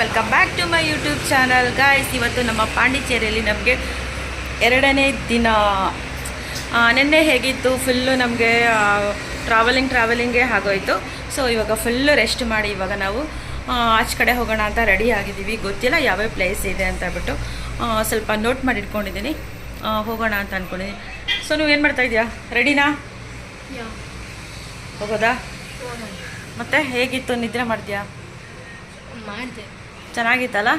Welcome back to my YouTube channel guys ಇವತ್ತು ನಮ್ಮ ಪಾಂಡಿಚೇರಿಯಲ್ಲಿ ನಮಗೆ ಎರಡನೇ ದಿನ ನೆನ್ನೆ ಹೇಗಿತ್ತು? ಫುಲ್ಲು ನಮಗೆ ಟ್ರಾವೆಲಿಂಗ್ ಟ್ರಾವೆಲಿಂಗೇ ಆಗೋಯ್ತು. ಸೊ ಇವಾಗ ಫುಲ್ಲು ರೆಸ್ಟ್ ಮಾಡಿ ಇವಾಗ ನಾವು ಆಚೆ ಕಡೆ ಹೋಗೋಣ ಅಂತ ರೆಡಿ ಆಗಿದ್ದೀವಿ. ಗೊತ್ತಿಲ್ಲ ಯಾವ್ಯಾವ ಪ್ಲೇಸ್ ಇದೆ ಅಂತ ಹೇಳ್ಬಿಟ್ಟು ಸ್ವಲ್ಪ ನೋಟ್ ಮಾಡಿ ಇಟ್ಕೊಂಡಿದ್ದೀನಿ. ಹೋಗೋಣ ಅಂತ ಅಂದ್ಕೊಂಡಿದ್ದೀನಿ ಸೊ ನೀವು ಏನು ಮಾಡ್ತಾ ಇದೆಯಾ ರೆಡಿನಾ ಹೋಗೋದಾ? ಮತ್ತೆ ಹೇಗಿತ್ತು? ನಿದ್ರೆ ಮಾಡ್ತೀಯಾ? ಮಾಡಿದೆ. ಚೆನ್ನಾಗಿತ್ತಲ್ಲ?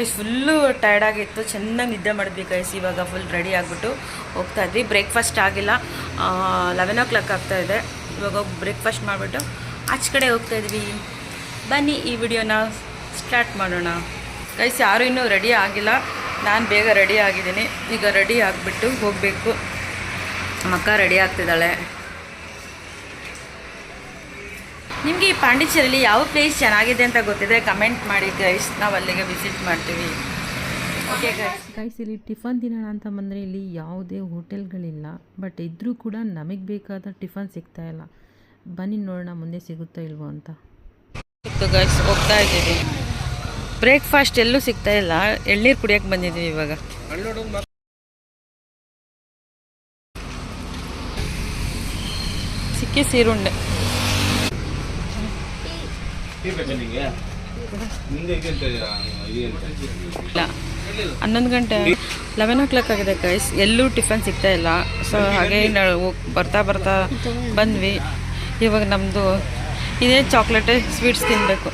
ಐಸ್ ಫುಲ್ಲು ಟೈರ್ಡ್ ಆಗಿತ್ತು. ಚೆನ್ನಾಗಿ ನಿದ್ದೆ ಮಾಡಿದ್ವಿ ಗೈಸ್ ಇವಾಗ ಫುಲ್ ರೆಡಿ ಆಗಿಬಿಟ್ಟು ಹೋಗ್ತಾ ಇದ್ವಿ. ಬ್ರೇಕ್ಫಾಸ್ಟ್ ಆಗಿಲ್ಲ. ಲೆವೆನ್ ಓ ಕ್ಲಾಕ್ ಆಗ್ತಾ ಇದೆ. ಇವಾಗ ಹೋಗಿ ಬ್ರೇಕ್ಫಾಸ್ಟ್ ಮಾಡಿಬಿಟ್ಟು ಆಚೆ ಕಡೆ ಹೋಗ್ತಾ ಇದ್ವಿ. ಬನ್ನಿ ಈ ವಿಡಿಯೋನ ಸ್ಟಾರ್ಟ್ ಮಾಡೋಣ. ಗೈಸ್ ಯಾರೂ ಇನ್ನೂ ರೆಡಿ ಆಗಿಲ್ಲ. ನಾನು ಬೇಗ ರೆಡಿ ಆಗಿದ್ದೀನಿ. ಈಗ ರೆಡಿ ಆಗಿಬಿಟ್ಟು ಹೋಗಬೇಕು. ಮಕ್ಕ ರೆಡಿ ಆಗ್ತಿದ್ದಾಳೆ. ನಿಮಗೆ ಈ ಪಾಂಡಿಚೇರಿಯಲ್ಲಿ ಯಾವ ಪ್ಲೇಸ್ ಚೆನ್ನಾಗಿದೆ ಅಂತ ಗೊತ್ತಿದ್ರೆ ಕಮೆಂಟ್ ಮಾಡಿ ಗೈಸ್ ನಾವು ಅಲ್ಲಿಗೆ ವಿಸಿಟ್ ಮಾಡ್ತೀವಿ. ಓಕೆ ಗೈಸ್ ಗೈಸ್ ಇಲ್ಲಿ ಟಿಫನ್ ತಿನ್ನೋಣ ಅಂತ ಬಂದರೆ ಇಲ್ಲಿ ಯಾವುದೇ ಹೋಟೆಲ್ಗಳಿಲ್ಲ. ಬಟ್ ಇದ್ದರೂ ಕೂಡ ನಮಗೆ ಬೇಕಾದ ಟಿಫನ್ ಸಿಗ್ತಾ ಇಲ್ಲ. ಬನ್ನಿ ನೋಡೋಣ ಮುಂದೆ ಸಿಗುತ್ತೋ ಇಲ್ವೋ ಅಂತ. ಗೈಸ್ ಹೋಗ್ತಾ ಇದ್ದೀವಿ. ಬ್ರೇಕ್ಫಾಸ್ಟ್ ಎಲ್ಲೂ ಸಿಗ್ತಾ ಇಲ್ಲ. ಎಳ್ನೀರು ಕುಡಿಯೋಕೆ ಬಂದಿದ್ದೀವಿ ಇವಾಗ. ಸಿಕ್ಕಿ ಸೀರುಂಡೆ. ಇಲ್ಲ. ಹನ್ನೊಂದು ಗಂಟೆ ಲೆವೆನ್ ಓ ಕ್ಲಾಕ್ ಆಗಿದೆ ಕೈಸ್ ಎಲ್ಲೂ ಟಿಫನ್ ಸಿಗ್ತಾ ಇಲ್ಲ. ಸೊ ಹಾಗೆ ಬರ್ತಾ ಬರ್ತಾ ಬಂದ್ವಿ. ಇವಾಗ ನಮ್ಮದು ಇದೇ ಚಾಕ್ಲೇಟ್ ಸ್ವೀಟ್ಸ್ ತಿನ್ನಬೇಕು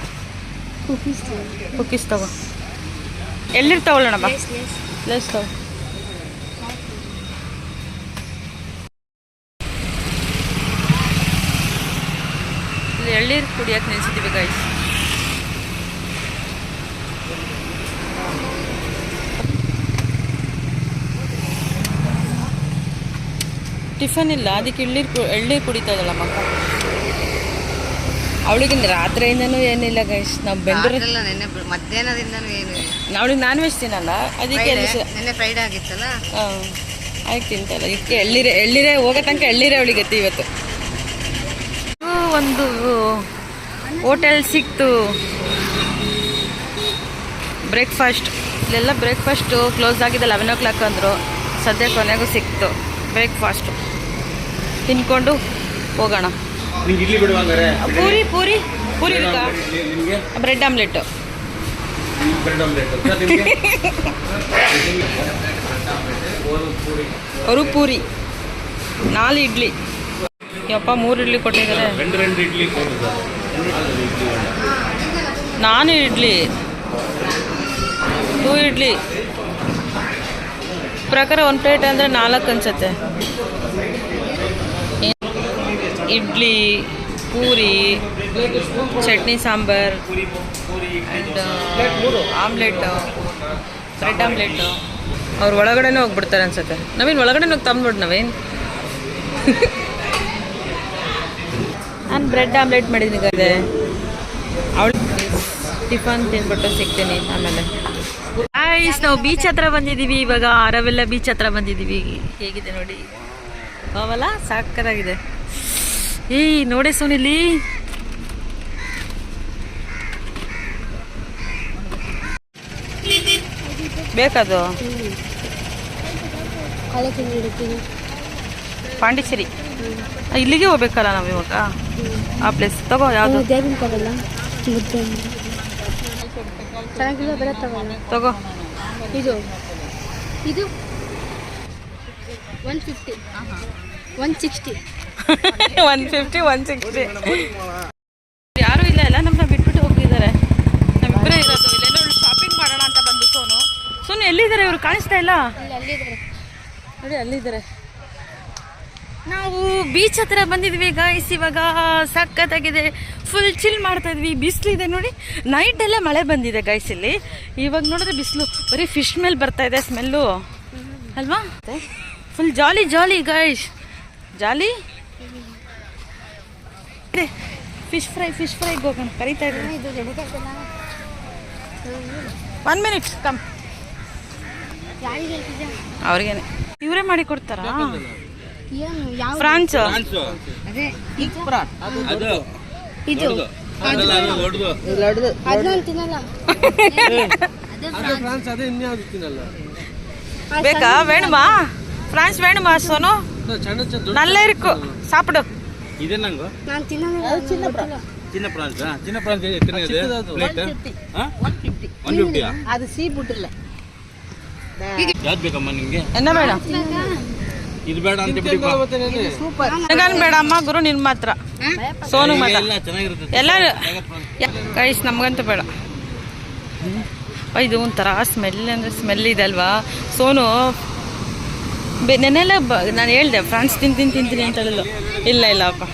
ಕುಕ್ಕೀಸ್ ತಗೋ. ಎಲ್ಲಿರ್ ತಗೊಳ್ಳೋಣ ಬಾ ಲೆಸ್ ತಗೋ ಇಲ್ಲಿ ಎಳ್ಳೀರು ಕುಡಿಯಕ್ಕೆ ನಿಲ್ಸಿದ್ದೀವಿ ಗೈಸ್ ಟಿಫನ್ ಇಲ್ಲ ಅದಕ್ಕೆ ಎಳ್ಳೀರು ಕು ಎಳ್ಳೀರು ಕುಡಿತಾ ಇದ್ದಲ್ಲ ಮಕ್ಕ ಅವಳಿಗೆ ರಾತ್ರಿಯಿಂದನೂ ಏನಿಲ್ಲ ಗೈಸ್ ನಾವು ಬೆಂಗಳೂರು ಮಧ್ಯಾಹ್ನದಿಂದ ನೆನ್ನೆ ಮಧ್ಯಾಹ್ನದಿಂದನೂ ಏನು ಇಲ್ಲ. ಅವಳಿಗೆ ನಾನ್ ವೆಜ್ ತಿನ್ನಲ್ಲ ಅದಕ್ಕೆ ನೆನ್ನೆ ಫ್ರೈಡೆ ಆಗಿತ್ತಲ್ಲ? ಹಾಂ ಆಯ್ತು ತಿಂತಲ್ಲ ಇದಕ್ಕೆ ಎಳ್ಳೀರೆ ಎಳ್ಳೀರೆ ಹೋಗೋ ತನಕ ಎಳ್ಳೀರೆ ಅವಳಿಗೆ ಇವತ್ತು. ಒಂದು ಹೋಟೆಲ್ ಸಿಕ್ತು. ಬ್ರೇಕ್ಫಾಸ್ಟ್ ಇಲ್ಲೆಲ್ಲ ಬ್ರೇಕ್ಫಾಸ್ಟು ಕ್ಲೋಸ್ ಆಗಿದೆ. ಲೆವೆನ್ ಓ ಕ್ಲಾಕ್ ಅಂದರು. ಸದ್ಯ ಕೊನೆಗೂ ಸಿಕ್ತು. ಬ್ರೇಕ್ಫಾಸ್ಟು ತಿನ್ಕೊಂಡು ಹೋಗೋಣ. ಪೂರಿ ಪೂರಿ ಪೂರಿ ಬೇಕಾ? ಬ್ರೆಡ್ ಆಮ್ಲೆಟ್ ಅವರು ಪೂರಿ. ನಾಲ್ ಇಡ್ಲಿ ಯಪ್ಪ ಮೂರು ಇಡ್ಲಿ ಕೊಟ್ಟಿದ್ದಾರೆ. ನಾನು ಇಡ್ಲಿ. ಟೂ ಇಡ್ಲಿ. ಪ್ರಕಾರ ಒಂದು ಪ್ಲೇಟ್ ಅಂದರೆ ನಾಲ್ಕು ಅನ್ಸುತ್ತೆ. Idli puri chutney sambar and uh, omelette bread omelette. ಅವ್ರು ಒಳಗಡೆನೇ ಹೋಗ್ಬಿಡ್ತಾರೆ ಅನ್ಸುತ್ತೆ. ನಾವೇನು ಒಳಗಡೆ ಹೋಗಿ ತಂದ್ಬಿಡ್ ನಾವೇನು. ನಾನು ಬ್ರೆಡ್ ಆಮ್ಲೆಟ್ ಮಾಡಿದ್ದೀನಿ ಗದೆ ಅವಳು ಟಿಫನ್ ತಿಂದ್ಬಿಟ್ಟು ಸಿಗ್ತೀನಿ ಆಮೇಲೆ. ಆಯ್ಸ್ ನಾವು ಬೀಚ್ ಹತ್ರ ಬಂದಿದ್ದೀವಿ ಇವಾಗ ಅರವೆಲ್ಲ ಬೀಚ್ ಹತ್ರ ಬಂದಿದ್ದೀವಿ ಹೇಗಿದೆ ನೋಡಿ? ಅವಲ್ಲ ಸಾಕಾಗಿದೆ. ಏಯ್ ನೋಡಿ ಸೋನಿಲಿ ಬೇಕದು ಪಾಂಡಿಚೇರಿ. ಇಲ್ಲಿಗೆ ಹೋಗ್ಬೇಕಲ್ಲ ನಾವು ಇವಾಗ? ಆ ಪ್ಲೇಸ್ ತಗೋ ಯಾವುದು? ಚೆನ್ನಾಗಿಲ್ಲ ಬೇರೆ ತಗೋ. ಇದು. ಇದು one fifty one sixty one fifty one sixty ಯಾರು ಇಲ್ಲ ಎಲ್ಲ ನಮ್ಮನ್ನ ಬಿಟ್ಬಿಟ್ಟು ಹೋಗಿದ್ದಾರೆ ನಮ್ಮಿಬ್ಬರೇ ಇರೋದು. ಇಲ್ಲೆಲ್ಲ ಶಾಪಿಂಗ್ ಮಾಡೋಣ ಅಂತ ಬಂದು ಸೋನು. ಸೋನು ಎಲ್ಲಿದ್ದಾರೆ ಇವರು? ಕಾಣಿಸ್ತಾ ಇಲ್ಲ? ಅಲ್ಲಿ ಅಲ್ಲಿದ್ದಾರೆ. ನೋಡಿ ಅಲ್ಲಿದ್ದಾರೆ. ನಾವು ಬೀಚ್ ಹತ್ರ ಬಂದಿದ್ವಿ ಗಾಯ್ಸ್ ಇವಾಗ ಸಕ್ಕತ್ತಾಗಿದೆ ಫುಲ್ ಚಿಲ್ ಮಾಡ್ತಾ ಇದ್ವಿ. ಬಿಸಿಲಿದೆ ನೋಡಿ. ನೈಟ್ ಎಲ್ಲ ಮಳೆ ಬಂದಿದೆ ಗಾಯ್ಸ್ ಇಲ್ಲಿ. ಇವಾಗ ನೋಡಿದ್ರೆ ಬಿಸಿಲು. ಬರೀ ಫಿಶ್ ಮೇಲೆ ಬರ್ತಾ ಇದೆ ಸ್ಮೆಲ್ಲು ಅಲ್ವಾ? Full jolly jolly guys jolly fish fry fish ಫ್ರೈಗೆ ಹೋಗೋಣ. ಕರಿತಾ ಇದ್ದೀನಿ. ಇದು ಒನ್ ಮಿನಿಟ್ ಕಮ್ ಅವ್ರಿಗೇನೆ. ಇವರೇ ಮಾಡಿ ಕೊಡ್ತಾರಾ? ಫ್ರಾನ್ಸ್ ಅದೇ ಅದು ಇದು ಅದಲ್ಲ ಅದು ದೊಡ್ಡದು ಅದು ನಾನು ತಿನ್ನಲ್ಲ ಬೇಕಾ வேணுமா ಫ್ರಾನ್ಸ್ வேணுமா ಸೋನು நல்லா இருக்கு சாப்பிடு ಇದೆ ನಂಗು ನಾನು ತಿನ್ನಲ್ಲ ಚಿನ್ನ ಚಿನ್ನ ಪ್ರಾನ್ಸ್ ಚಿನ್ನ ಪ್ರಾನ್ಸ್ ಎತ್ತನೇ ಇದೆ ಪ್ಲೇಟ್ ಒನ್ ಫಿಫ್ಟಿಯಾ ಅದು ಸೀ ಬಿಟ್ಟಿಲ್ಲ ಯಾವ್ದು ಬೇಕಮ್ಮ ನಿಂಗೆ ಎನ್ನ ಬೇಡ ಇದು ಬೇಡ ಅಂತ ಅಮ್ಮ ಗುರು ನಿನ್ ಮಾತ್ರ. ಸೋನು ಮಾತ್ರ. ಎಲ್ಲ ಕೈಸ್ ನಮಗಂತೂ ಬೇಡ. ಇದು ಒಂಥರ ಸ್ಮೆಲ್ ಅಂದರೆ ಸ್ಮೆಲ್ ಇದೆ ಅಲ್ವಾ? ಸೋನು ಬೆ ನೆನ್ನೆಲ್ಲ ಬ ನಾನು ಹೇಳ್ದೆ ಫ್ರಾನ್ಸ್ ತಿಂತೀನಿ ತಿಂತೀನಿ ಅಂತ ಹೇಳಿದ್ಲು ಇಲ್ಲ ಅಪ್ಪ.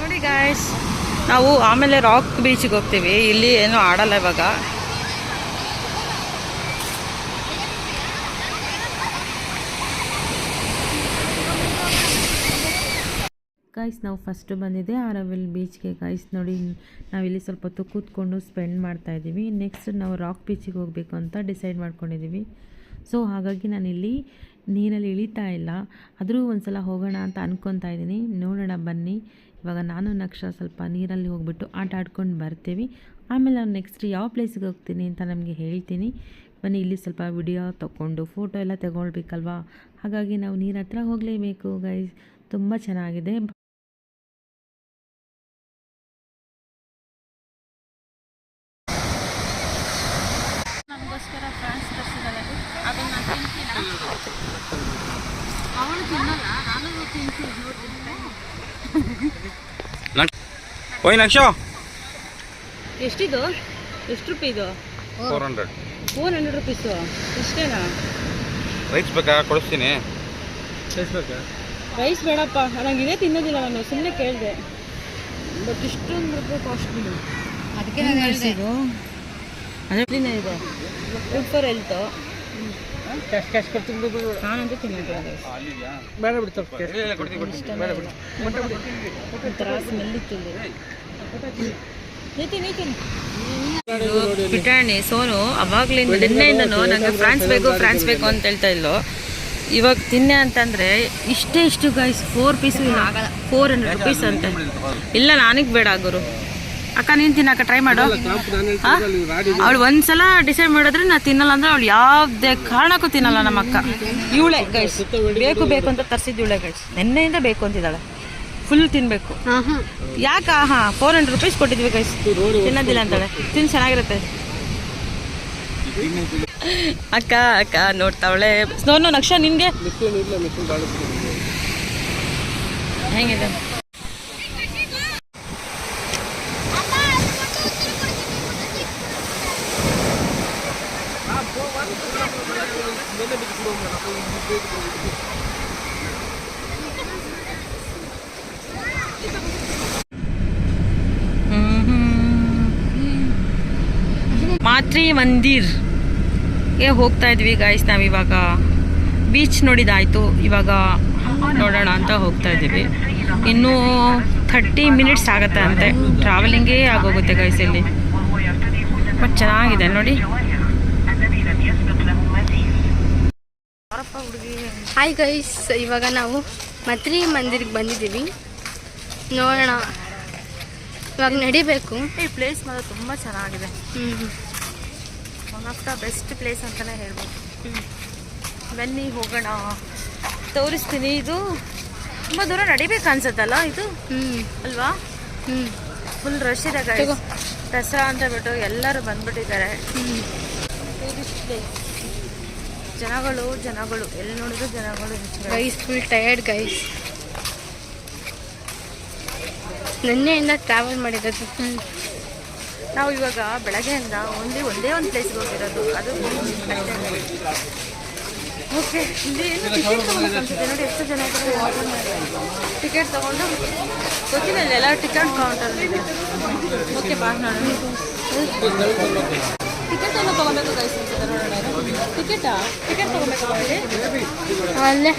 ನೋಡಿ ಗಾಯ್ಸ್ ನಾವು ಆಮೇಲೆ ರಾಕ್ ಬೀಚಿಗೆ ಹೋಗ್ತೀವಿ. ಇಲ್ಲಿ ಏನೂ ಆಡಲ್ಲ ಇವಾಗ. ಗಾಯ್ಸ್ ನಾವು ಫಸ್ಟ್ ಬಂದಿದ್ದೆ ಆರವೆಲ್ ಬೀಚ್ಗೆ ಗಾಯ್ಸ್ ನೋಡಿ, ನಾವಿಲ್ಲಿ ಸ್ವಲ್ಪ ಹೊತ್ತು ಕೂತ್ಕೊಂಡು ಸ್ಪೆಂಡ್ ಮಾಡ್ತಾ ಇದ್ದೀವಿ. ನೆಕ್ಸ್ಟ್ ನಾವು ರಾಕ್ ಬೀಚಿಗೆ ಹೋಗಬೇಕು ಅಂತ ಡಿಸೈಡ್ ಮಾಡ್ಕೊಂಡಿದ್ದೀವಿ. ಸೊ ಹಾಗಾಗಿ ನಾನಿಲ್ಲಿ ನೀರಲ್ಲಿ ಇಳಿತಾ ಇಲ್ಲ. ಆದರೂ ಒಂದು ಸಲ ಹೋಗೋಣ ಅಂತ ಅಂದ್ಕೊತಾ ಇದ್ದೀನಿ. ನೋಡೋಣ, ಬನ್ನಿ. ಇವಾಗ ನಾನು ನಕ್ಷ ಸ್ವಲ್ಪ ನೀರಲ್ಲಿ ಹೋಗ್ಬಿಟ್ಟು ಆಟ ಆಡ್ಕೊಂಡು ಬರ್ತೀವಿ. ಆಮೇಲೆ ನಾನು ನೆಕ್ಸ್ಟ್ ಯಾವ ಪ್ಲೇಸಿಗೆ ಹೋಗ್ತೀನಿ ಅಂತ ನಮಗೆ ಹೇಳ್ತೀನಿ. ಬನ್ನಿ, ಇಲ್ಲಿ ಸ್ವಲ್ಪ ವಿಡಿಯೋ ತಗೊಂಡು ಫೋಟೋ ಎಲ್ಲ ತಗೊಳ್ಬೇಕಲ್ವಾ? ಹಾಗಾಗಿ ನಾವು ನೀರ ಹತ್ರ ಹೋಗಲೇಬೇಕು ಗೈಸ್ ತುಂಬ ಚೆನ್ನಾಗಿದೆ. ಓಯ್ ನಕ್ಷ ಎಷ್ಟಿದು? ಎಷ್ಟು ರೂಪಾಯಿ ಇದು? Four hundred four hundred rupees ಇಷ್ಟೇನಾ? ರೈಸ್ ಬೇಕಾ? ಕೊಡಿಸ್ತೀನಿ. ರೈಸ್ ಬೇಡಪ್ಪ. ನನಗೆ ಇದೇ ತಿನ್ನೋದಿಲ್ಲ ನಾನು. ಸುಮ್ಮನೆ ಕೇಳಿದೆ. ಬಟ್ ಇಷ್ಟೊಂದು ರೂಪಾಯಿ ಕಾಸ್ಟ್ಲಿ ಅದಕ್ಕೆ ನಾನು. ಇದು ಅದೇ ಇದೆ. ಫುಡ್ ಫಾರ್ ಹೆಲ್ತು ನಾನಂತೂ ತಿನ್ನೋದಿಲ್ಲ ಒಂಥರ ಸ್ಮೆಲ್ ಇತ್ತು ಇಲ್ಲಿ. ನೀತಿ ನೀತಿ. ಪಿಟಾಣಿ ಸೋನು ಅವಾಗ್ಲಿಂದ ನಿನ್ನೆಯಿಂದನೂ ನಂಗೆ ಫ್ರಾನ್ಸ್ ಬೇಕು ಫ್ರಾನ್ಸ್ ಬೇಕು ಅಂತ ಹೇಳ್ತಾ ಇಲ್ಲೋ ಇವಾಗ ತಿನ್ನೆ ಅಂತಂದ್ರೆ ಇಷ್ಟೇ ಇಷ್ಟು ಗೈಸ್ ಫೋರ್ ಪೀಸು ಇಲ್ಲ ಫೋರ್ ಹಂಡ್ರೆಡ್ ರುಪೀಸ್ ಅಂತ. ಇಲ್ಲ ನನಗೆ ಬೇಡ ಗುರು. ಅಕ್ಕ ನೀನು ತಿನ್ನಕ್ಕ ಟ್ರೈ ಮಾಡು. ಅವಳು ಒಂದ್ಸಲ ಡಿಸೈಡ್ ಮಾಡಿದ್ರೆ ನಾ ತಿನ್ನಲ್ಲ ಅಂದ್ರೆ ಅವಳು ಯಾವ್ದೇ ಕಾರಣಕ್ಕೂ ತಿನ್ನಲ್ಲ ನಮ್ಮ ಅಕ್ಕ. ಇವಳೆ ಗೈಸ್ ಬೇಕು ಬೇಕು ಅಂತ ತರಿಸಿದ್ದು ಇವಳೆ ಗೈಸ್ ನಿನ್ನೆಯಿಂದ ಬೇಕು ಅಂತಿದ್ದಾಳೆ. ಫುಲ್ ತಿನ್ಬೇಕು. ಹಾಂ ಹಾಂ. ಯಾಕ? ಹಾ ಫೋರ್ ಹಂಡ್ರೆಡ್ ರುಪೀಸ್ ಕೊಟ್ಟಿದ್ವಿ ಗೈಸ್ ತಿನ್ನೋದಿಲ್ಲ ಅಂತಾಳೆ. ತಿನ್ ಚೆನ್ನಾಗಿರುತ್ತೆ. ಅಕ್ಕ ಅಕ್ಕ ನೋಡ್ತಾವಳೆ ನೋನು ನಕ್ಷ ನಿನ್ಗೆ? ಹೆಂಗಿದೆ? ಮಂದಿರ್ಗೆ ಹೋಗ್ತಾ ಇದ್ವಿ ಗಾಯ್ಸ್ ನಾವಿವಾಗ. ಬೀಚ್ ನೋಡಿದಾಯ್ತು ಇವಾಗ ನೋಡೋಣ ಅಂತ ಹೋಗ್ತಾ ಇದ್ದೀವಿ. ಇನ್ನೂ ಥರ್ಟಿ ಮಿನಿಟ್ಸ್ ಆಗುತ್ತೆ ಅಂತೆ. ಟ್ರಾವೆಲಿಂಗೇ ಆಗೋಗುತ್ತೆ ಗೈಸ್ ಇಲ್ಲಿ. ಬಟ್ ಚೆನ್ನಾಗಿದೆ ನೋಡಿ. ಹಾಯ್ ಗೈಸ್ ಇವಾಗ ನಾವು ಮತ್ರಿ ಮಂದಿರ್ಗೆ ಬಂದಿದ್ದೀವಿ. ನೋಡೋಣ. ಇವಾಗ ನಡಿಬೇಕು. ಈ ಪ್ಲೇಸ್ ಮಾತ್ರ ತುಂಬ ಚೆನ್ನಾಗಿದೆ. ಹ್ಞೂ one of the best place ಅಂತಲೇ ಹೇಳ್ಬೋದು. ಬನ್ನಿ ಹೋಗೋಣ. ತೋರಿಸ್ತೀನಿ. ಇದು ತುಂಬ ದೂರ ನಡಿಬೇಕು ಅನ್ಸುತ್ತಲ್ಲ ಇದು? ಅಲ್ವಾ? ಫುಲ್ ರಶ್ ಇದೆ ಗಾಡಿ. ದಸರಾ ಅಂತ ಬಿಟ್ಟು ಎಲ್ಲರೂ ಬಂದ್ಬಿಟ್ಟಿದ್ದಾರೆ. ಟೂರಿಸ್ಟ್ ಪ್ಲೇಸ್ ಜನಗಳು ಜನಗಳು. ಎಲ್ಲಿ ನೋಡಿದ್ರು ಜನಗಳು ಗೈಸ್ ಫುಲ್ ಟಯರ್ಡ್ ಗೈಸ್ ನಿನ್ನೆಯಿಂದ ಟ್ರಾವೆಲ್ ಮಾಡಿರೋದು. ನಾವು ಇವಾಗ ಬೆಳಗ್ಗೆಯಿಂದ ಒಂದೇ ಒಂದೇ ಒಂದು ಪ್ಲೇಸ್ಗೆ ಹೋಗಿರೋದು. ಅದು ಓಕೆ ಇಲ್ಲಿ ಏನು ಟಿಕೆಟ್ ಅನ್ಸುತ್ತೆ ನೋಡಿ ಎಷ್ಟು ಜನ ಟಿಕೆಟ್ ತೊಗೊಂಡು ಗೊತ್ತಿಲ್ಲ ಇಲ್ಲಿ ಎಲ್ಲ ಟಿಕೆಟ್ ಕೌಂಟರ್ ಓಕೆ ಬಾ ನೋಡೋಣ. ಟಿಕೆಟ್ ಎಲ್ಲ ತಗೋಬೇಕು ನೋಡೋಣ ಟಿಕೆಟಾ ಟಿಕೆಟ್ ತಗೋಬೇಕು ಅಲ್ಲೇ.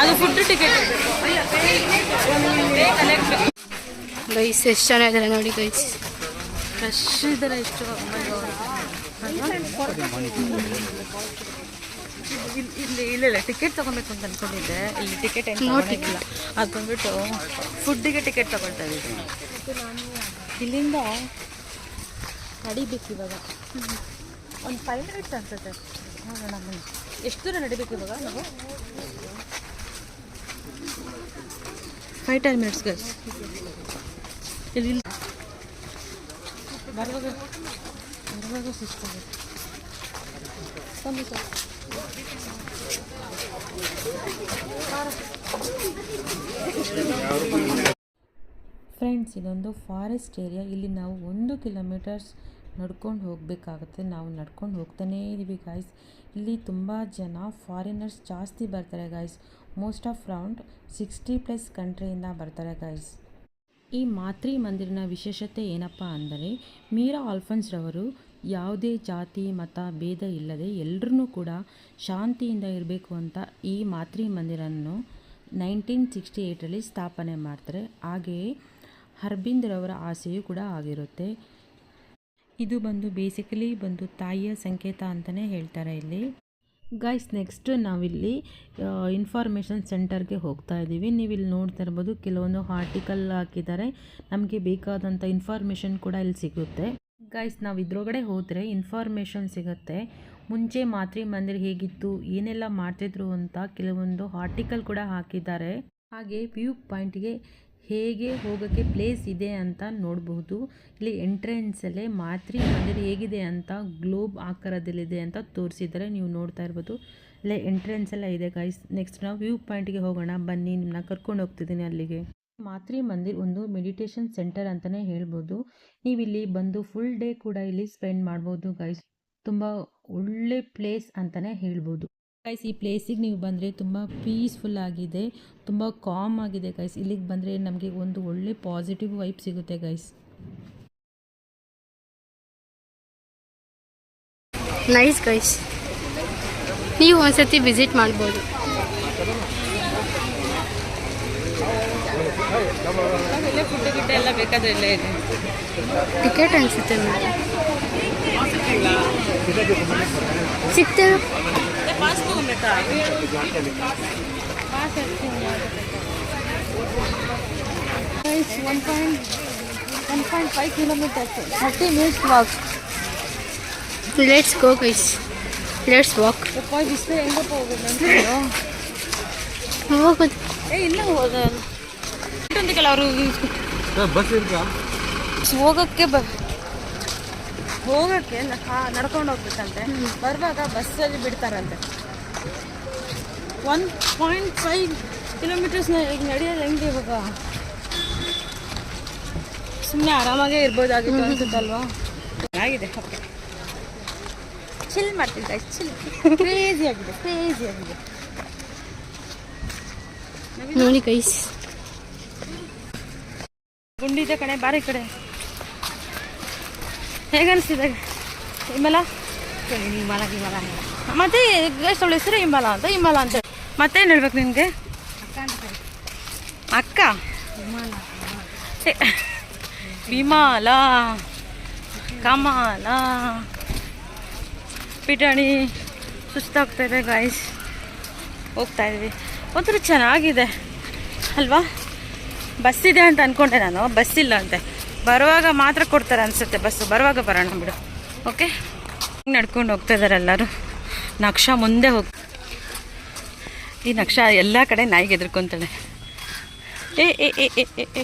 ಅದು ಫುಡ್ ಟಿಕೆಟ್ ಗೈಸ್ ಎಷ್ಟು ಜನ ಇದ್ದಾರೆ ನೋಡಿ ಗೈಸ್ ಫ್ರೆಶ್ ಇದ್ದಾರೆ ಎಷ್ಟು ಇಲ್ಲಿ ಇಲ್ಲ ಇಲ್ಲ ಟಿಕೆಟ್ ತಗೊಬೇಕು ಅಂತ ಅನ್ಕೊಂಡಿದ್ದೆ ಇಲ್ಲಿ ಟಿಕೆಟ್ ಏನು ತಗೊಳಕ್ಕಿಲ್ಲ ಅದು ಬಂದ್ಬಿಟ್ಟು ಫುಡ್ಡಿಗೆ ಟಿಕೆಟ್ ತಗೊಳ್ತಾ ಇದ್ದೀನಿ ಇಲ್ಲಿಂದ ನಡಿಬೇಕು ಇವಾಗ ಒಂದು ಫೈವ್ ಮಿನಿಟ್ಸ್ ಅನ್ಸುತ್ತೆ ನೋಡೋಣ ಬನ್ನಿ ಎಷ್ಟು ದೂರ ನಡಿಬೇಕು ಇವಾಗ ನಾವು ಫೈವ್ ಟೆನ್ ಮಿನಿಟ್ಸ್ ಗೈಸ್ ಇಲ್ಲಿ ಸರ್ ಫ್ರೆಂಡ್ಸ್, ಇದೊಂದು ಫಾರೆಸ್ಟ್ ಏರಿಯಾ ಇಲ್ಲಿ ನಾವು ಒಂದು ಕಿಲೋಮೀಟರ್ಸ್ ನಡ್ಕೊಂಡು ಹೋಗಬೇಕಾಗುತ್ತೆ. ನಾವು ನಡ್ಕೊಂಡು ಹೋಗ್ತಾನೇ ಇದ್ದೀವಿ ಗಾಯ್ಸ್ ಇಲ್ಲಿ ತುಂಬ ಜನ ಫಾರಿನರ್ಸ್ ಜಾಸ್ತಿ ಬರ್ತಾರೆ guys most of round sixty plus ಕಂಟ್ರಿಯಿಂದ ಬರ್ತಾರೆ ಗಾಯ್ಸ್ ಈ ಮಾತ್ರಿ ಮಂದಿರನ ವಿಶೇಷತೆ ಏನಪ್ಪ ಅಂದರೆ, ಮೀರಾ ಆಲ್ಫನ್ಸ್ ರವರು ಯಾವುದೇ ಜಾತಿ, ಮತ, ಭೇದ ಇಲ್ಲದೆ ಎಲ್ಲರೂ ಕೂಡ ಶಾಂತಿಯಿಂದ ಇರಬೇಕು ಅಂತ ಈ ಮಾತ್ರಿ ಮಂದಿರನ್ನು ನೈನ್ಟೀನ್ ಸಿಕ್ಸ್ಟಿ ಏಯ್ಟರಲ್ಲಿ ಸ್ಥಾಪನೆ ಮಾಡ್ತಾರೆ. ಹಾಗೆಯೇ ಹರ್ಬಿಂದ್ರವರ ರವರ ಆಸೆಯೂ ಕೂಡ ಆಗಿರುತ್ತೆ. ಇದು ಬಂದು ಬೇಸಿಕಲಿ ಬಂದು ತಾಯಿಯ ಸಂಕೇತ ಅಂತಲೇ ಹೇಳ್ತಾರೆ ಇಲ್ಲಿ. ಗೈಸ್ ನೆಕ್ಸ್ಟ್ ನಾವಿಲ್ಲಿ ಇನ್ಫಾರ್ಮೇಷನ್ ಸೆಂಟರ್ಗೆ ಹೋಗ್ತಾ ಇದ್ದೀವಿ. ನೀವು ಇಲ್ಲಿ ನೋಡ್ತಾ ಇರ್ಬೋದು, ಕೆಲವೊಂದು ಆರ್ಟಿಕಲ್ ಹಾಕಿದ್ದಾರೆ. ನಮಗೆ ಬೇಕಾದಂಥ ಇನ್ಫಾರ್ಮೇಷನ್ ಕೂಡ ಇಲ್ಲಿ ಸಿಗುತ್ತೆ. ಗೈಸ್ ನಾವು ಇದ್ರೊಳಗಡೆ ಹೋದರೆ ಇನ್ಫಾರ್ಮೇಷನ್ ಸಿಗುತ್ತೆ. ಮುಂಚೆ ಮಾತ್ರಿ ಮಂದಿರ ಹೇಗಿತ್ತು, ಏನೆಲ್ಲ ಮಾಡ್ತಿದ್ರು ಅಂತ ಕೆಲವೊಂದು ಆರ್ಟಿಕಲ್ ಕೂಡ ಹಾಕಿದ್ದಾರೆ. ಹಾಗೆ ವ್ಯೂ ಪಾಯಿಂಟ್ಗೆ ಹೇಗೆ ಹೋಗೋಕ್ಕೆ ಪ್ಲೇಸ್ ಇದೆ ಅಂತ ನೋಡಬಹುದು. ಇಲ್ಲಿ ಎಂಟ್ರೆನ್ಸಲ್ಲೇ ಮಾತ್ರಿ ಮಂದಿರ ಹೇಗಿದೆ ಅಂತ ಗ್ಲೋಬ್ ಆಕಾರದಲ್ಲಿದೆ ಅಂತ ತೋರಿಸಿದ್ದಾರೆ ನೀವು ನೋಡ್ತಾ ಇರ್ಬೋದು. ಇಲ್ಲೇ ಎಂಟ್ರೆನ್ಸ್ ಎಲ್ಲ ಇದೆ ಗೈಸ್ ನೆಕ್ಸ್ಟ್ ನಾವು ವ್ಯೂ ಪಾಯಿಂಟ್ಗೆ ಹೋಗೋಣ. ಬನ್ನಿ ನಿಮ್ಮನ್ನ ಕರ್ಕೊಂಡು ಹೋಗ್ತಿದ್ದೀನಿ ಅಲ್ಲಿಗೆ. ಮಾತ್ರಿ ಮಂದಿರ್ ಒಂದು ಮೆಡಿಟೇಷನ್ ಸೆಂಟರ್ ಅಂತಲೇ ಹೇಳ್ಬೋದು. ನೀವಿಲ್ಲಿ ಬಂದು ಫುಲ್ ಡೇ ಕೂಡ ಇಲ್ಲಿ ಸ್ಪೆಂಡ್ ಮಾಡ್ಬೋದು ಗೈಸ್ ತುಂಬ ಒಳ್ಳೆ ಪ್ಲೇಸ್ ಅಂತಲೇ ಹೇಳ್ಬೋದು. ಗೈಸ್ ಈ ಪ್ಲೇಸಿಗೆ ನೀವು ಬಂದರೆ ತುಂಬ ಪೀಸ್ಫುಲ್ ಆಗಿದೆ. ತುಂಬ ಕಾಮ್ ಆಗಿದೆ ಗೈಸ್ ಇಲ್ಲಿಗೆ ಬಂದರೆ ನಮಗೆ ಒಂದು ಒಳ್ಳೆ ಪಾಸಿಟಿವ್ ವೈಬ್ ಸಿಗುತ್ತೆ ಗೈಸ್ ನೈಸ್ ಗೈಸ್ ನೀವು ಒಂದ್ಸತಿ ವಿಸಿಟ್ ಮಾಡ್ಬೋದು. ಎಲ್ಲ ಬೇಕಾದ್ರೆ ಇದೆ ಟಿಕೆಟ್ ಅನಿಸುತ್ತೆ ಸಿಗ್ತೇವೆ ತಗೊಬೇಕಾ one point one point five kilometres thirty minutes walk let's go guys let's walk ಹೆಂಗಪ್ಪ ಹೋಗೋದು. ಅಂತ ಹೋಗೋದು ಏ ಇಲ್ಲ ಹೋದ ಇಷ್ಟೊಂದಿಗೆಲ್ಲ ಅವರು ಬಸ್ ಇರ್ತಾ ಹೋಗೋಕ್ಕೆ ಬ ಹೋಗೋಕ್ಕೆ ನಡ್ಕೊಂಡು ಹೋಗ್ಬೇಕಂತೆ. ಬರುವಾಗ ಬಸ್ಸಲ್ಲಿ ಬಿಡ್ತಾರಂತೆ. ಒನ್ ಪಾಯಿಂಟ್ ಫೈವ್ ಕಿಲೋಮೀಟರ್ಸ್ ಈಗ ನಡೆಯೋದು ಹೆಂಗೆ ಇವಾಗ? ಸುಮ್ಮನೆ ಆರಾಮಾಗೇ ಇರ್ಬೋದಾಗಿತ್ತು ಅನ್ಸುತ್ತಲ್ವಾ? ಚೆನ್ನಾಗಿದೆ ಓಕೆ ಚಿಲ್ ಮಾಡ್ತಿದ್ದೆ ಚಿಲ್ ಕ್ರೇಜಿ ಆಗಿದೆ ಕ್ರೇಜಿ ಆಗಿದೆ. ನೋಡಿ ಗೈಸ್ ಗುಂಡಿದೆ ಕಣೆ ಬಾರಿ ಕಡೆ ಹೇಗೆ ಅನಿಸ್ತಿದೆ ಹಿಮಲ ಹಿಮಾಲ ಹಿಮಾಲ ಮತ್ತೆ ಎಷ್ಟು ಅವಳ ಹೆಸರು ಹಿಮಲ ಅಂತ ಹಿಮಲ ಅಂತ ಮತ್ತೇನು ಹೇಳ್ಬೇಕು ನಿಮಗೆ ಅಕ್ಕ ವಿಮಾಲ. ಕಮಾಲ. ಪಿಟಾಣಿ ಸುಸ್ತಾಗ್ತಾ ಇದೆ ಗಾಯ್ಸ್ ಹೋಗ್ತಾ ಇದ್ವಿ. ಒಂಥರ ಚೆನ್ನಾಗಿದೆ. ಅಲ್ವಾ? ಬಸ್ ಇದೆ ಅಂತ ಅಂದ್ಕೊಂಡೆ ನಾನು. ಬಸ್ ಇಲ್ಲ ಅಂತೆ. ಬರುವಾಗ ಮಾತ್ರ ಕೊಡ್ತಾರೆ ಅನಿಸುತ್ತೆ ಬಸ್ಸು. ಬರುವಾಗ ಬರೋಣ ಬಿಡು. ಓಕೆ ನಡ್ಕೊಂಡು ಹೋಗ್ತಾ ಇದ್ದಾರೆ ಎಲ್ಲರೂ. ನಕ್ಷ ಮುಂದೆ ಹೋಗಿ ಈ ನಕ್ಷ ಎಲ್ಲ ಕಡೆ ನಾಯಿಗೆ ಎದ್ರುಕೊಂತಾಳೆ ಏ ಏ ಏ ಏ ಏ ಏ.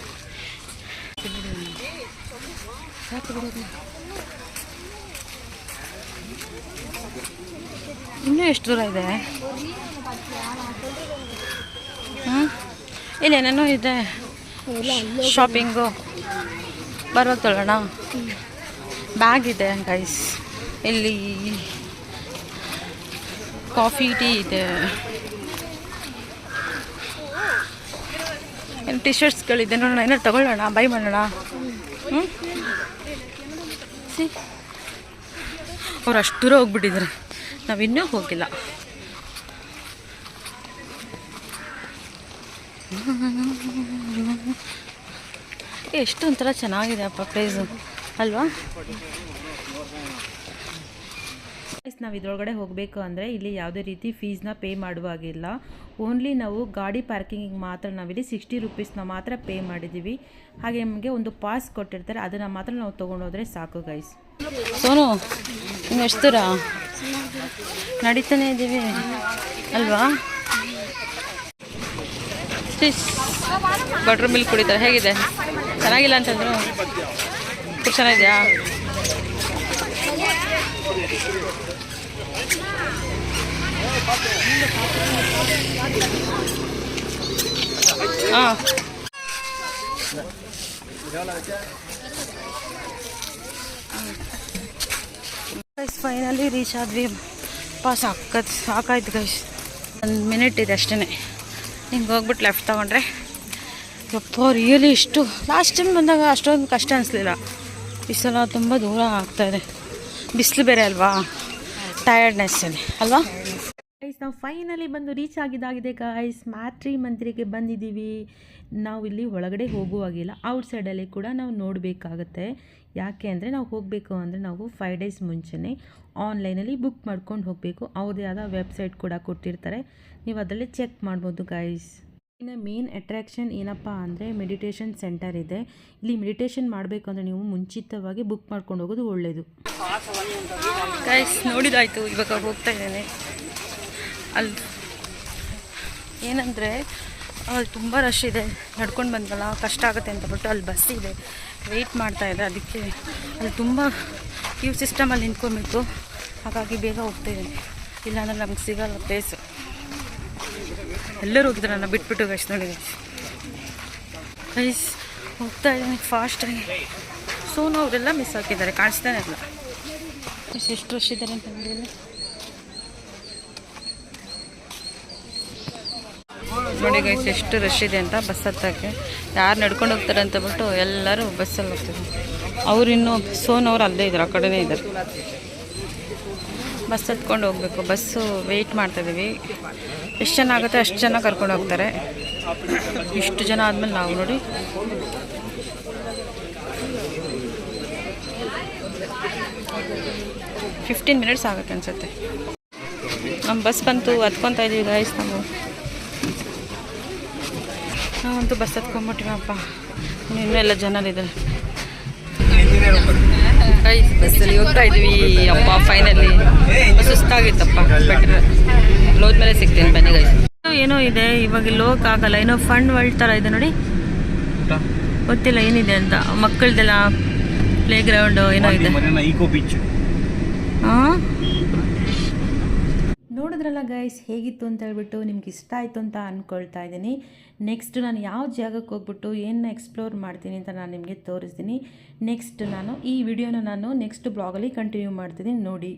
ಇನ್ನೂ ಎಷ್ಟು ದೂರ ಇದೆ? ಹ್ಞೂ ಇಲ್ಲೇನೇನೋ ಇದೆ. ಶಾಪಿಂಗು ಬರುವಾಗ ತೊಗೊಳ್ಳೋಣ ಬ್ಯಾಗ್ ಇದೆ ಗೈಸ್ ಇಲ್ಲಿ ಕಾಫಿ ಟೀ ಇದೆ. ಏನು ಟಿ ಶರ್ಟ್ಸ್ಗಳಿದೆ ನೋಡೋಣ ಏನಾರು ತಗೊಳ್ಳೋಣ? ಬೈ ಮಾಡೋಣ? ಹ್ಞೂ ಸಿ ಅವ್ರು ಅಷ್ಟು ದೂರ ಹೋಗ್ಬಿಟ್ಟಿದ್ದಾರೆ. ನಾವಿನ್ನೂ ಹೋಗಿಲ್ಲ. ಎಷ್ಟು ಒಂಥರ ಚೆನ್ನಾಗಿದೆ ಅಪ್ಪ ಪ್ಲೇಸು ಅಲ್ವಾ? ಗೈಸ್ ನಾವು ಇದರೊಳಗಡೆ ಹೋಗಬೇಕು ಅಂದರೆ ಇಲ್ಲಿ ಯಾವುದೇ ರೀತಿ ಫೀಸ್ನ ಪೇ ಮಾಡುವಾಗಿಲ್ಲ ಓನ್ಲಿ ನಾವು ಗಾಡಿ ಪಾರ್ಕಿಂಗಿಗೆ ಮಾತ್ರ ನಾವಿಲ್ಲಿ ಸಿಕ್ಸ್ಟಿ ರುಪೀಸ್ನ ಮಾತ್ರ ಪೇ ಮಾಡಿದ್ದೀವಿ ಹಾಗೆ ನಮಗೆ ಒಂದು ಪಾಸ್ ಕೊಟ್ಟಿರ್ತಾರೆ ಅದನ್ನು ಮಾತ್ರ ನಾವು ತೊಗೊಂಡೋದ್ರೆ ಸಾಕು ಗೈಸ್ ಸೋನು ನೀವು ಎಷ್ಟು ದೂರ ನಡೀತಾನೆ ಇದ್ದೀವಿ ಅಲ್ವಾ? ಬಟ್ರ್ ಮಿಲ್ಕ್ ಕುಡಿತಾರೆ. ಹೇಗಿದೆ? ಚೆನ್ನಾಗಿಲ್ಲ ಅಂತಂದ್ರು. ಚೆನ್ನಾಗಿದೆಯಾ? ಹಾಂ. ಗೈಸ್ ಫೈನಲಿ ರೀಚ್ ಆದ್ವಿ ಪಾ ಸಾಕತ್ ಸಾಕಾಯ್ತು ಗೈಸ್ ಒಂದು ಮಿನಿಟ್ ಇದೆ ಅಷ್ಟೇ ಹಿಂಗೆ ಹೋಗ್ಬಿಟ್ಟು ಲೆಫ್ಟ್ ತೊಗೊಂಡ್ರೆ. ಯಪ್ಪ ರಿಯಲಿ ಇಷ್ಟು ಲಾಸ್ಟ್ ಟೈಮ್ ಬಂದಾಗ ಅಷ್ಟೊಂದು ಕಷ್ಟ ಅನಿಸ್ಲಿಲ್ಲ. ಈ ಸಲ ತುಂಬ ದೂರ ಆಗ್ತಾಯಿದೆ ಬಿಸಿಲು ಬೇರೆ ಅಲ್ವಾ? ಟಯರ್ಡ್ನೆಸ್ ಇದೆ ಅಲ್ವಾ? ಗೈಸ್ ನಾವು ಫೈನಲಿ ಬಂದು ರೀಚ್ ಆಗಿದ್ದಾಗಿದೆ ಗಾಯ್ಸ್ ಮ್ಯಾಟ್ರಿ ಮಂದಿರಿಗೆ ಬಂದಿದ್ದೀವಿ. ನಾವು ಇಲ್ಲಿ ಒಳಗಡೆ ಹೋಗುವಾಗಿಲ್ಲ. ಔಟ್ ಸೈಡಲ್ಲಿ ಕೂಡ ನಾವು ನೋಡಬೇಕಾಗತ್ತೆ. ಯಾಕೆ ಅಂದರೆ ನಾವು ಹೋಗಬೇಕು ಅಂದರೆ ನಾವು ಫೈವ್ ಡೇಸ್ ಮುಂಚೆನೇ ಆನ್ಲೈನಲ್ಲಿ ಬುಕ್ ಮಾಡ್ಕೊಂಡು ಹೋಗಬೇಕು. ಅವ್ರದ್ದೇ ಆದ ವೆಬ್ಸೈಟ್ ಕೂಡ ಕೊಟ್ಟಿರ್ತಾರೆ. ನೀವು ಅದರಲ್ಲಿ ಚೆಕ್ ಮಾಡ್ಬೋದು ಗಾಯ್ಸ್ ಇನ್ನು ಮೇನ್ ಅಟ್ರ್ಯಾಕ್ಷನ್ ಏನಪ್ಪ ಅಂದರೆ ಮೆಡಿಟೇಷನ್ ಸೆಂಟರ್ ಇದೆ. ಇಲ್ಲಿ ಮೆಡಿಟೇಷನ್ ಮಾಡಬೇಕು ಅಂದರೆ ನೀವು ಮುಂಚಿತವಾಗಿ ಬುಕ್ ಮಾಡ್ಕೊಂಡು ಹೋಗೋದು ಒಳ್ಳೆಯದು ಗೈಸ್ ನೋಡಿದಾಯಿತು, ಇವಾಗ ಹೋಗ್ತಾ ಇದ್ದೇನೆ. ಅಲ್ಲಿ ಏನಂದರೆ ಅಲ್ಲಿ ತುಂಬ ರಶ್ ಇದೆ. ನಡ್ಕೊಂಡು ಬಂದಲ್ಲ ಕಷ್ಟ ಆಗುತ್ತೆ ಅಂತ ಬಿಟ್ಟು ಅಲ್ಲಿ ಬಸ್ ಇದೆ. ವೆಯ್ಟ್ ಮಾಡ್ತಾ ಇದೆ ಅದಕ್ಕೆ ಅಲ್ಲಿ ತುಂಬ ಕ್ಯೂ ಸಿಸ್ಟಮಲ್ಲಿ ನಿಂತ್ಕೊಬೇಕು ಹಾಗಾಗಿ ಬೇಗ ಹೋಗ್ತಾ ಇದ್ದೀನಿ. ಇಲ್ಲಾಂದರೆ ನಮ್ಗೆ ಸಿಗಲ್ಲ ಪ್ಲೇಸು ಎಲ್ಲರೂ ಹೋಗಿದ್ರು ನನ್ನ ಬಿಟ್ಬಿಟ್ಟು ಗೈಸ್ ನೋಡಿ ಗೈಸ್ ಹೋಗ್ತಾ ಇದ್ದೀನಿ ಫಾಸ್ಟಾಗಿ ಸೋನು ಅವರೆಲ್ಲ ಮಿಸ್ ಹಾಕಿದ್ದಾರೆ, ಕಾಣಿಸ್ತಾನೆ ಇಲ್ಲ. ಎಷ್ಟ್ ರಶ್ ಇದ್ದಾರೆ ಅಂತ ನೋಡಿ ನೋಡಿ ಗೈಸ್ ಎಷ್ಟು ರಶ್ ಇದೆ ಅಂತ ಬಸ್ ಹತ್ತಕ್ಕೆ. ಯಾರು ನಡ್ಕೊಂಡು ಹೋಗ್ತಾರೆ ಅಂತ ಬಿಟ್ಟು ಎಲ್ಲರೂ ಬಸ್ಸಲ್ಲಿ ಹೋಗ್ತಾರೆ ಅವ್ರು ಇನ್ನೂ, ಸೋನ್ ಅವ್ರು ಅಲ್ಲೇ ಇದ್ದಾರೆ, ಆ ಕಡೆನೇ ಇದ್ದಾರೆ. ಬಸ್ ಹತ್ಕೊಂಡು ಹೋಗ್ಬೇಕು. ಬಸ್ಸು ವೆಯ್ಟ್ ಮಾಡ್ತಾಯಿದ್ದೀವಿ ಎಷ್ಟು ಜನ ಆಗುತ್ತೆ ಅಷ್ಟು ಜನ ಕರ್ಕೊಂಡು ಹೋಗ್ತಾರೆ. ಇಷ್ಟು ಜನ ಆದಮೇಲೆ ನಾವು ನೋಡಿ. ಫಿಫ್ಟೀನ್ ಮಿನಿಟ್ಸ್ ಆಗುತ್ತೆ ಅನ್ಸುತ್ತೆ. ನಮ್ಮ ಬಸ್ ಬಂತು, ಹತ್ಕೊತಾ ಇದ್ದೀವಿ ಗಾಯ್ಸ್ ನಾವು. ನಾವಂತೂ ಬಸ್ ಹತ್ಕೊಂಬಿಟ್ಟಿವಪ್ಪ ಇನ್ನೂ ಎಲ್ಲ ಜನರಿದ್ದಾರೆ. ಬಸ್ಸಲ್ಲಿ ಹೋಗ್ತಾ ಇದ್ವಿ ಅಪ್ಪ ಫೈನಲಿ ಸುಸ್ತಾಗಿತ್ತಪ್ಪ ಬೆಟ್ರ್ ಹೋದ್ಮೇಲೆ ಸಿಗ್ತೀನಿ ಬನ್ನಿ ಗೈಸ್ ಏನೋ ಇದೆ ಇವಾಗ ಇಲ್ಲಿ ಹೋಗಕ್ಕಾಗಲ್ಲ ಏನೋ ಫಂಡ್ ವರ್ಲ್ಡ್ ಥರ ಇದೆ ನೋಡಿ. ಗೊತ್ತಿಲ್ಲ ಏನಿದೆ ಅಂತ. ಮಕ್ಕಳದೆಲ್ಲ ಪ್ಲೇ ಗ್ರೌಂಡ್ ಏನೋ ಇದೆ. ಹಾಂ ನೋಡಿದ್ರಲ್ಲ ಗೈಸ್ ಹೇಗಿತ್ತು ಅಂತ ಹೇಳ್ಬಿಟ್ಟು ನಿಮ್ಗೆ ಇಷ್ಟ ಆಯಿತು ಅಂತ ಅಂದ್ಕೊಳ್ತಾ ಇದ್ದೀನಿ. ನೆಕ್ಸ್ಟ್ ನಾನು ಯಾವ ಜಾಗಕ್ಕೆ ಹೋಗ್ಬಿಟ್ಟು ಏನು ಎಕ್ಸ್ಪ್ಲೋರ್ ಮಾಡ್ತೀನಿ ಅಂತ ನಾನು ನಿಮಗೆ ತೋರಿಸ್ತೀನಿ. ನೆಕ್ಸ್ಟ್ ನಾನು ಈ ವಿಡಿಯೋನ ನಾನು ನೆಕ್ಸ್ಟ್ ಬ್ಲಾಗಲ್ಲಿ ಕಂಟಿನ್ಯೂ ಮಾಡ್ತೀನಿ ನೋಡಿ.